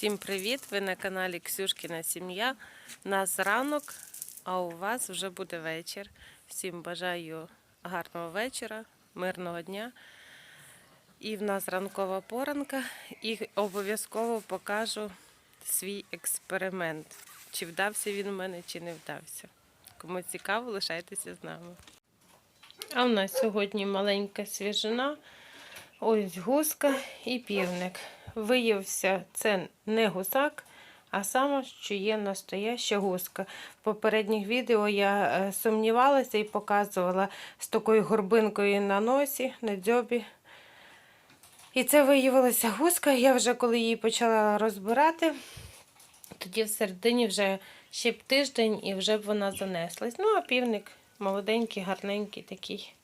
Всім привіт! Ви на каналі Ксюшкіна Сім'я. У нас ранок, а у вас вже буде вечір. Всім бажаю гарного вечора, мирного дня. І в нас ранкова поранка. І обов'язково покажу свій експеримент. Чи вдався він у мене, чи не вдався. Кому цікаво, лишайтеся з нами. А у нас сьогодні маленька свіжина. Ось гуска і півник. Виявився, це не гусак, а саме, що є настояща гуска. В попередніх відео я е, сумнівалася і показувала з такою горбинкою на носі, на дзьобі. І це виявилася гуска. Я вже коли її почала розбирати, тоді всередині вже ще б тиждень і вже б вона занеслась. Ну, а півник молоденький, гарненький такий.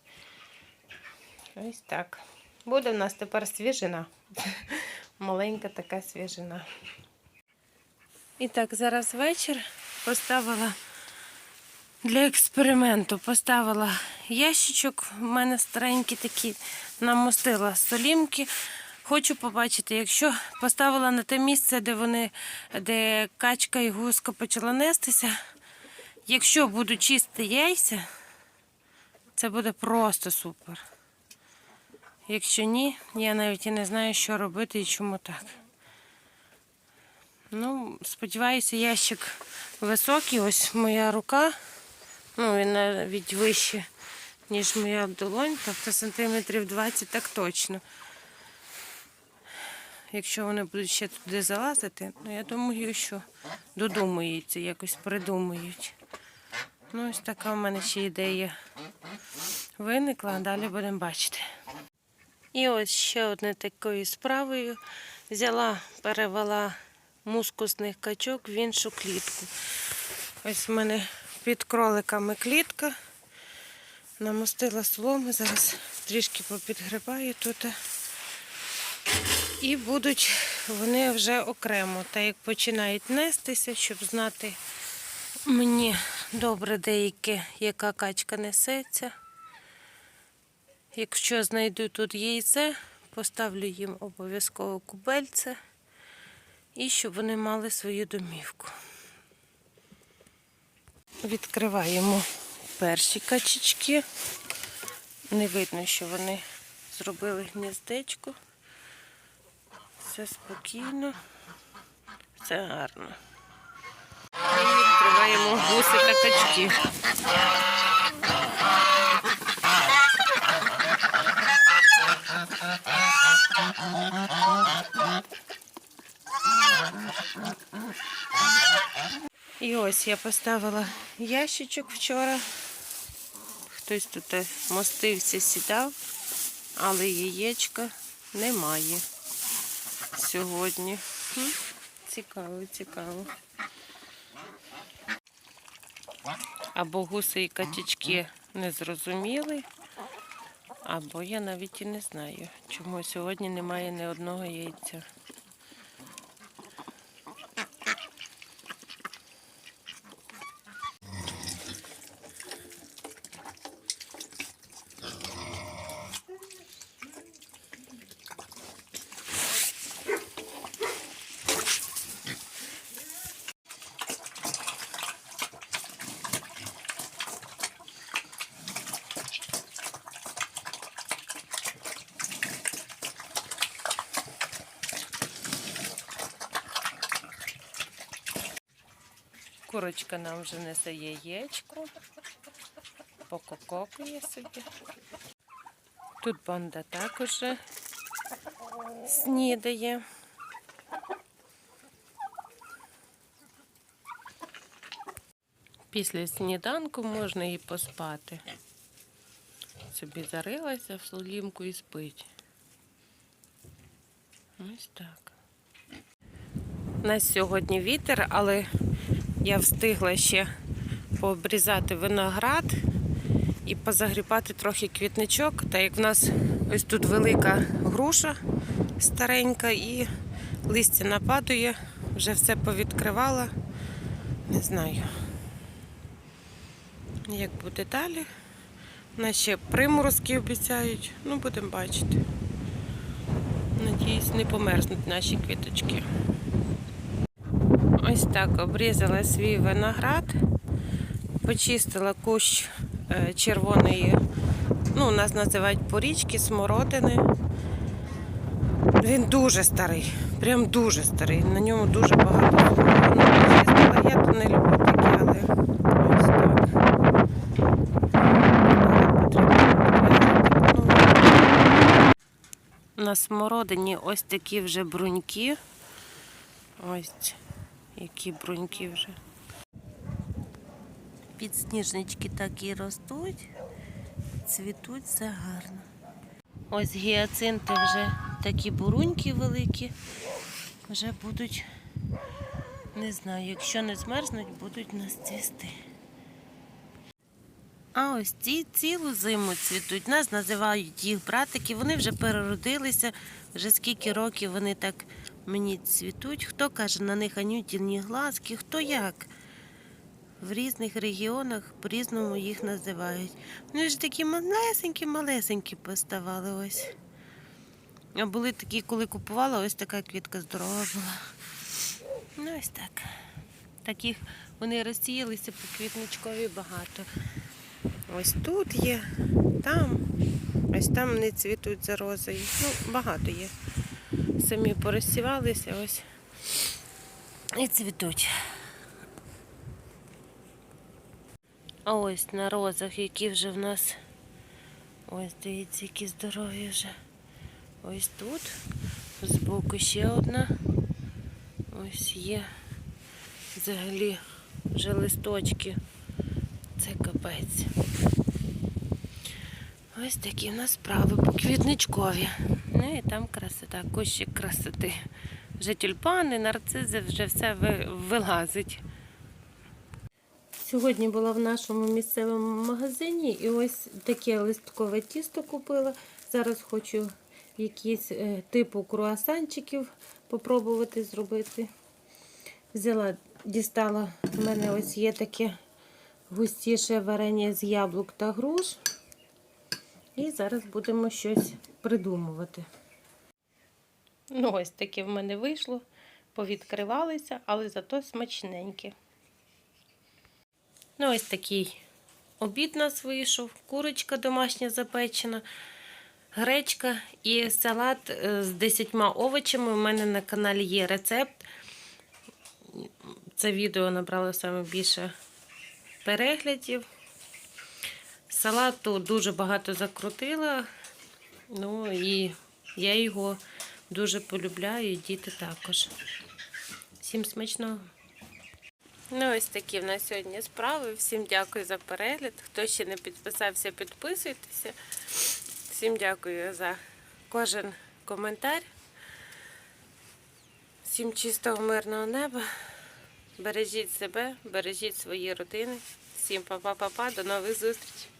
Ось так. Буде в нас тепер свіжина. Маленька така свіжина. І так, зараз вечір поставила для експерименту. Поставила ящичок, в мене старенький такий, намостила солімки. Хочу побачити, якщо поставила на те місце, де вони, де качка і гуска почала нестися. Якщо буду чисти яйця, це буде просто супер. Якщо ні, я навіть і не знаю, що робити і чому так. Ну, сподіваюся, ящик високий. Ось моя рука. Ну, він навіть вище, ніж моя долонь, тобто сантиметрів 20, так точно. Якщо вони будуть ще туди залазити, ну я думаю, що додумаються, якось придумають. Ну, ось така в мене ще ідея виникла, а далі будемо бачити. І ось ще одне такою справою взяла, перевела мускусних качок в іншу клітку. Ось в мене під кроликами клітка. Намостила соломи, зараз трішки попідгрибаю тут. І будуть вони вже окремо, так як починають нестися, щоб знати мені добре деяке, яка качка несеться. Якщо знайду тут яйце, поставлю їм обов'язково кубельце і щоб вони мали свою домівку. Відкриваємо перші качечки. Не видно, що вони зробили гніздечко. Все спокійно, все гарно. І відкриваємо гуси та качки. Ось я поставила ящичок вчора. Хтось тут мостився, сідав, але яєчка немає сьогодні. Цікаво, цікаво. Або гуси і качечки не зрозуміли, або я навіть і не знаю, чому сьогодні немає ні одного яйця. Курочка нам вже несе яєчко, покококує собі. Тут банда також снідає. Після сніданку можна і поспати. Собі зарилася в солімку і спить. Ось так. У нас сьогодні вітер, але я встигла ще пообрізати виноград і позагрібати трохи квітничок, так як в нас ось тут велика груша старенька і листя нападує, вже все повідкривала. Не знаю, як буде далі. У нас ще приморозки обіцяють, ну будемо бачити. Надіюсь, не померзнуть наші квіточки. Ось так обрізала свій виноград, почистила кущ е, червоної, ну, нас називають порічки, смородини. Він дуже старий, прям дуже старий. На ньому дуже багато почистила. Я то не люблю такі, але ось так. На смородині ось такі вже бруньки. Ось які бруньки вже. Підсніжнички так і ростуть, цвітуть все гарно. Ось гіацинти вже такі буруньки великі, вже будуть, не знаю, якщо не змерзнуть, будуть нас цвісти. А ось ці цілу зиму цвітуть. Нас називають їх братики. Вони вже переродилися. Вже скільки років вони так мені цвітуть. Хто каже, на них анютіні глазки, хто як. В різних регіонах по-різному їх називають. Вони ж такі малесенькі-малесенькі поставали ось. А були такі, коли купувала, ось така квітка здорова була. Ну ось так. Таких вони розсіялися по квітничкові багато. Ось тут є, там, ось там вони цвітуть за розою. Ну, багато є. Самі порозсівалися ось і цвітуть. А ось на розах, які вже в нас. Ось дивіться, які здорові вже. Ось тут. Збоку ще одна. Ось є. Взагалі вже листочки. Це капець. Ось такі в нас справи по квітничкові. Ну і там красота, кущик красоти. Вже тюльпани, нарцизи, вже все вилазить. Сьогодні була в нашому місцевому магазині і ось таке листкове тісто купила. Зараз хочу якісь е, типу круасанчиків попробувати зробити. Взяла, дістала, в мене ось є таке густіше варення з яблук та груш. І зараз будемо щось придумувати. Ну, ось таке в мене вийшло. Повідкривалися, але зато смачненькі. Ну, ось такий обід нас вийшов. Курочка домашня запечена, гречка і салат е, з 10 овочами. У мене на каналі є рецепт. Це відео набрало саме більше переглядів. Салату дуже багато закрутила. Ну і я його дуже полюбляю, і діти також. Всім смачного! Ну, ось такі в нас сьогодні справи. Всім дякую за перегляд. Хто ще не підписався, підписуйтеся. Всім дякую за кожен коментар. Всім чистого мирного неба. Бережіть себе, бережіть свої родини. Всім па-па-па-па, до нових зустрічей.